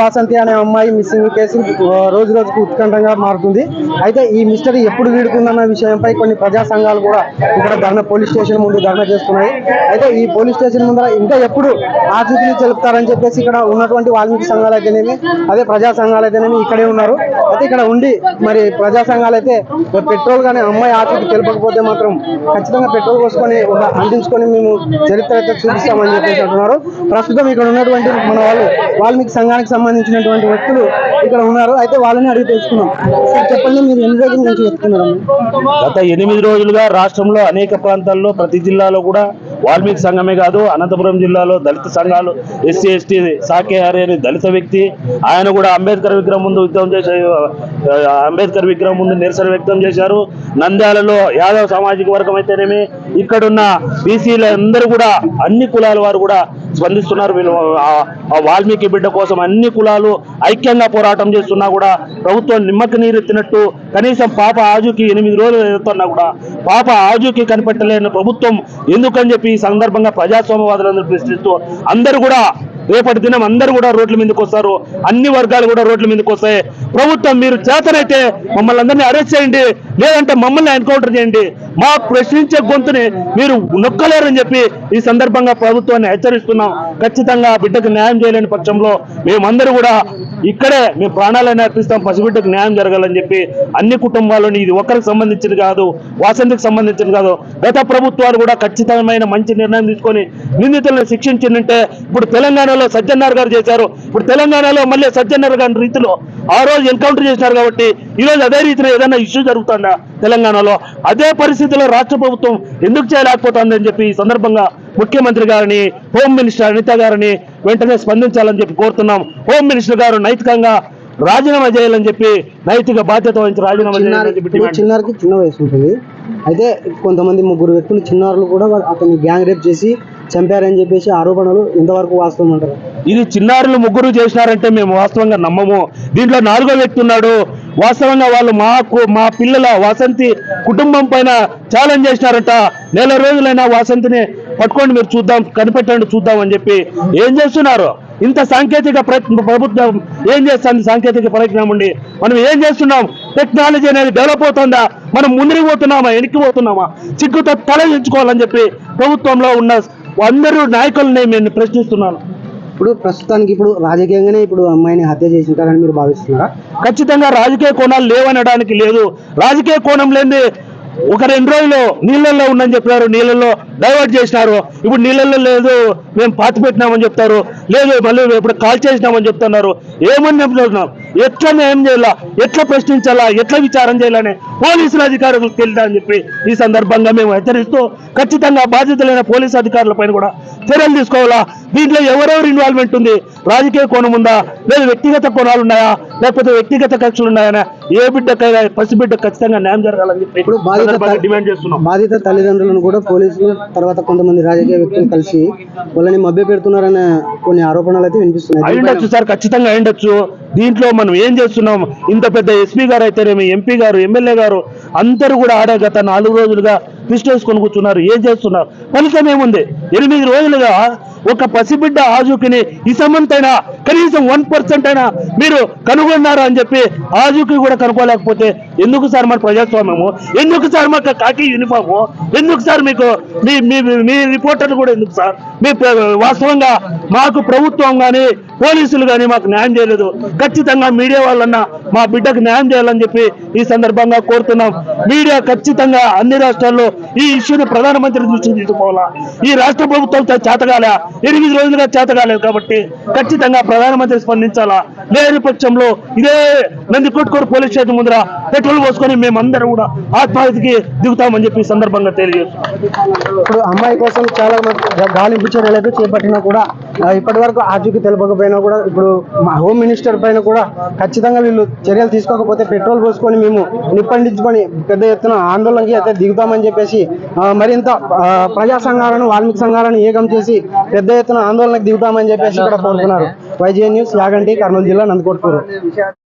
వాసంతి అనే అమ్మాయి missing case రోజు రోజుకు ఉత్కంఠంగా మారుతుంది. అయితే ఈ మిస్టరీ ఎప్పుడు వీడుకుందన్న విషయంపై కొన్ని ప్రజా సంఘాలు కూడా ఇక్కడ ధర్నా పోలీస్ స్టేషన్ ముందు ధర్నా చేస్తున్నాయి. అయితే ఈ పోలీస్ స్టేషన్ ముందర ఇంకా ఎప్పుడు ఆచూకీని తెలుపుతారని చెప్పేసి ఇక్కడ ఉన్నటువంటి వాల్మీకి సంఘాలు అయితేనేమి అదే ప్రజా సంఘాలు అయితేనేమి ఇక్కడే ఉన్నారు. అయితే ఇక్కడ ఉండి మరి ప్రజా సంఘాలు అయితే పెట్రోల్ కానీ అమ్మాయి ఆచూకీ తెలపకపోతే మాత్రం ఖచ్చితంగా పెట్రోల్ పోసుకొని ఒక మేము చరిత్ర అయితే చూపిస్తామని చెప్పేసి అంటున్నారు. ప్రస్తుతం ఇక్కడ ఉన్నటువంటి మన వాళ్ళు వాల్మీకి సంఘానికి సంబంధించినటువంటి వ్యక్తులు ఇక్కడ ఉన్నారు. అయితే వాళ్ళని అడిగి తెలుసుకున్నాం చెప్పండి మీరు ఎన్ని రోజుల నుంచి చెప్తున్నారు? గత ఎనిమిది రోజులుగా రాష్ట్రంలో అనేక ప్రాంతాల్లో ప్రతి జిల్లాలో కూడా వాల్మీకి సంఘమే కాదు అనంతపురం జిల్లాలో దళిత సంఘాలు ఎస్సీ ఎస్టీ సాకేహారి అనే దళిత వ్యక్తి ఆయన కూడా అంబేద్కర్ విగ్రహం ముందు యుద్ధం చేసే అంబేద్కర్ విగ్రహం ముందు నిరసన వ్యక్తం చేశారు. నంద్యాలలో యాదవ్ సామాజిక వర్గం అయితేనేమి ఇక్కడున్న బీసీలు అందరూ కూడా అన్ని కులాల వారు కూడా స్పందిస్తున్నారు. వీళ్ళు ఆ- వాల్మీకి బిడ్డ కోసం అన్ని కులాలు ఐక్యంగా పోరాటం చేస్తున్నా కూడా ప్రభుత్వం నిమ్మకి నీరెత్తినట్టు కనీసం పాప ఆజుకి ఎనిమిది రోజులు ఎత్తున్నా కూడా పాప ఆజుకి కనిపెట్టలేని ప్రభుత్వం ఎందుకని చెప్పి ఈ సందర్భంగా ప్రజాస్వామ్యవాదులందరూ ప్రశ్నిస్తూ అందరూ కూడా రేపటి దినం అందరూ కూడా రోడ్ల మీదకి వస్తారు. అన్ని వర్గాలు కూడా రోడ్ల మీదకి వస్తాయి. ప్రభుత్వం మీరు చేతనైతే మమ్మల్ని అందరినీ అరెస్ట్ చేయండి. లేదంటే మమ్మల్ని ఎన్కౌంటర్ చేయండి. మా ప్రశ్నించే గొంతుని మీరు నొక్కలేరని చెప్పి ఈ సందర్భంగా ప్రభుత్వాన్ని హెచ్చరిస్తున్నాం. ఖచ్చితంగా బిడ్డకు న్యాయం చేయలేని పక్షంలో మేమందరూ కూడా ఇక్కడే మేము ప్రాణాలను అర్పిస్తాం. పసిబిడ్డకు న్యాయం జరగాలని చెప్పి అన్ని కుటుంబాలను ఇది ఒకరికి సంబంధించింది కాదు వాసంతికి సంబంధించింది కాదు. గత ప్రభుత్వాలు కూడా ఖచ్చితమైన మంచి నిర్ణయం తీసుకొని నిందితులను శిక్షించిందంటే ఇప్పుడు తెలంగాణలో సజ్జన్నార్ గారు చేశారు. ఇప్పుడు తెలంగాణలో మళ్ళీ సజ్జన్నార్ గారి రీతిలో ఆ రోజు ఎన్కౌంటర్ చేశారు కాబట్టి ఈ రోజు అదే రీతిలో ఏదైనా ఇష్యూ జరుగుతుంది? తెలంగాణలో అదే పరిస్థితిలో రాష్ట్ర ప్రభుత్వం ఎందుకు చేయలేకపోతుందని చెప్పి ఈ సందర్భంగా ముఖ్యమంత్రి గారిని హోమ్ మినిస్టర్ అనిత గారిని వెంటనే స్పందించాలని చెప్పి కోరుతున్నాం. హోమ్ మినిస్టర్ గారు నైతికంగా రాజీనామా చేయాలని చెప్పి నైతిక బాధ్యత వహించి రాజీనామా చేయాలని చెప్పి చిన్న వయసు ఉంటుంది. అయితే కొంతమంది ముగ్గురు వ్యక్తులు చిన్నారులు కూడా అతన్ని గ్యాంగ్ రేప్ చేసి చంపారని చెప్పేసి ఆరోపణలు ఇంతవరకు వాస్తవం అంటారు. ఇది చిన్నారులు ముగ్గురు చేసినారంటే మేము వాస్తవంగా నమ్మము. దీంట్లో నాలుగో వ్యక్తి ఉన్నాడు. వాస్తవంగా వాళ్ళు మాకు మా పిల్లల వాసంతి కుటుంబం పైన ఛాలెంజ్ చేసినారంట. నెల రోజులైనా వాసంతిని పట్టుకోండి మీరు చూద్దాం కనిపెట్టండి చూద్దాం అని చెప్పి ఏం చేస్తున్నారు? ఇంత సాంకేతిక ప్రయత్నం ప్రభుత్వం ఏం చేస్తుంది? సాంకేతిక ప్రయత్నం ఉండి మనం ఏం చేస్తున్నాం? టెక్నాలజీ అనేది డెవలప్ అవుతుందా? మనం ముందుకు పోతున్నామా? వెనక్కి పోతున్నామా? తల ఎంచుకోవాలని చెప్పి ప్రభుత్వంలో ఉన్న అందరూ నాయకుల్ని నేను ప్రశ్నిస్తున్నాను. ఇప్పుడు ప్రస్తుతానికి ఇప్పుడు రాజకీయంగానే ఇప్పుడు అమ్మాయిని హత్య చేసి ఉంటారని మీరు భావిస్తున్నారా? ఖచ్చితంగా రాజకీయ కోణాలు లేవనడానికి లేదు. రాజకీయ కోణం లేని ఒక రెండు రోజులు నీళ్ళల్లో ఉందని చెప్పారు నీళ్ళల్లో డైవర్ట్ చేసినారు. ఇప్పుడు నీళ్ళల్లో లేదు మేము పాతి పెట్టినామని చెప్తారు. లేదు మళ్ళీ ఇప్పుడు కాల్ చేసినామని చెప్తున్నారు. ఏమని చెప్తున్నాం ఎట్లా ఏం చేయాలా? ఎట్లా ప్రశ్నించాలా? ఎట్లా విచారం చేయాలని పోలీసుల అధికారులకు తెలియదా చెప్పి ఈ సందర్భంగా మేము హెచ్చరిస్తూ ఖచ్చితంగా బాధ్యతలైన పోలీసు అధికారుల పైన కూడా చర్యలు తీసుకోవాలా? దీంట్లో ఎవరెవరు ఇన్వాల్వ్మెంట్ ఉంది? రాజకీయ కోణం ఉందా? లేదు వ్యక్తిగత కోణాలు ఉన్నాయా? లేకపోతే వ్యక్తిగత కక్షలు ఉన్నాయా ఏ బిడ్డకైనా పసిబిడ్డ ఖచ్చితంగా న్యాయం జరగాలని చెప్పి ఇప్పుడు డిమాండ్ చేస్తున్నాం. బాధిత తల్లిదండ్రులను కూడా పోలీసులు తర్వాత కొంతమంది రాజకీయ వ్యక్తులు కలిసి వాళ్ళని మభ్య పెడుతున్నారనే కొన్ని ఆరోపణలు అయితే వినిపిస్తున్నాయి. అయిండొచ్చు సార్ ఖచ్చితంగా అయిండొచ్చు దీంట్లో మనం ఏం చేస్తున్నాం? ఇంత పెద్ద ఎస్పీ గారు అయితేనేమి ఎంపీ గారు ఎమ్మెల్యే గారు అందరూ కూడా ఆడే గత నాలుగు రోజులుగా లిస్ట్ వేసుకొని కూర్చున్నారు ఏం చేస్తున్నారు? ఫలితం ఏముంది? ఎనిమిది రోజులుగా ఒక పసిబిడ్డ ఆజుకిని ఇసమంతైనా కనీసం వన్ పర్సెంట్ అయినా మీరు కనుగొన్నారు అని చెప్పి ఆజుకి కూడా కనుక్కోలేకపోతే ఎందుకు సార్ మన ప్రజాస్వామ్యము? ఎందుకు సార్ మాకు కాకి యూనిఫాము? ఎందుకు సార్ మీకు మీ మీ మీ రిపోర్టర్లు కూడా ఎందుకు సార్? మీ వాస్తవంగా మాకు ప్రభుత్వం కానీ పోలీసులు కానీ మాకు న్యాయం చేయలేదు. ఖచ్చితంగా మీడియా వాళ్ళన్నా మా బిడ్డకు న్యాయం చేయాలని చెప్పి ఈ సందర్భంగా కోరుతున్నాం. మీడియా ఖచ్చితంగా అన్ని రాష్ట్రాల్లో ఈ ఇష్యూని ప్రధానమంత్రి దృష్టికి తీసుకోవాలా ఈ రాష్ట్ర ప్రభుత్వంతో చేతగాలే. ఎనిమిది రోజులుగా చేతగాలేదు కాబట్టి ఖచ్చితంగా ప్రధానమంత్రి స్పందించాలా? లేని పక్షంలో ఇదే నంది పోలీస్ స్టేషన్ ముందర పెట్రోల్ పోసుకొని మేమందరం కూడా ఆత్మహత్యకి దిగుతామని చెప్పి ఈ సందర్భంగా తెలియజేస్తున్నాం. ఇప్పుడు అమ్మాయి కోసం చాలా గాలింపు చర్యలు చేపట్టినా కూడా ఇప్పటి వరకు ఆచూకీ తెలపకపోయినా కూడా ఇప్పుడు మా హోమ్ మినిస్టర్ పైన కూడా ఖచ్చితంగా వీళ్ళు చర్యలు తీసుకోకపోతే పెట్రోల్ పోసుకొని మేము నిప్పండించుకొని పెద్ద ఎత్తున ఆందోళనకి అయితే దిగుతామని చెప్పేసి మరింత ప్రజా సంఘాలను వాల్మీకి సంఘాలను ఏకం చేసి పెద్ద ఎత్తున ఆందోళనకు దిగుతామని చెప్పేసి ఇక్కడ కోరుతున్నారు. వైజే న్యూస్ యాగంటి కర్నూలు జిల్లా నందికొట్కూరు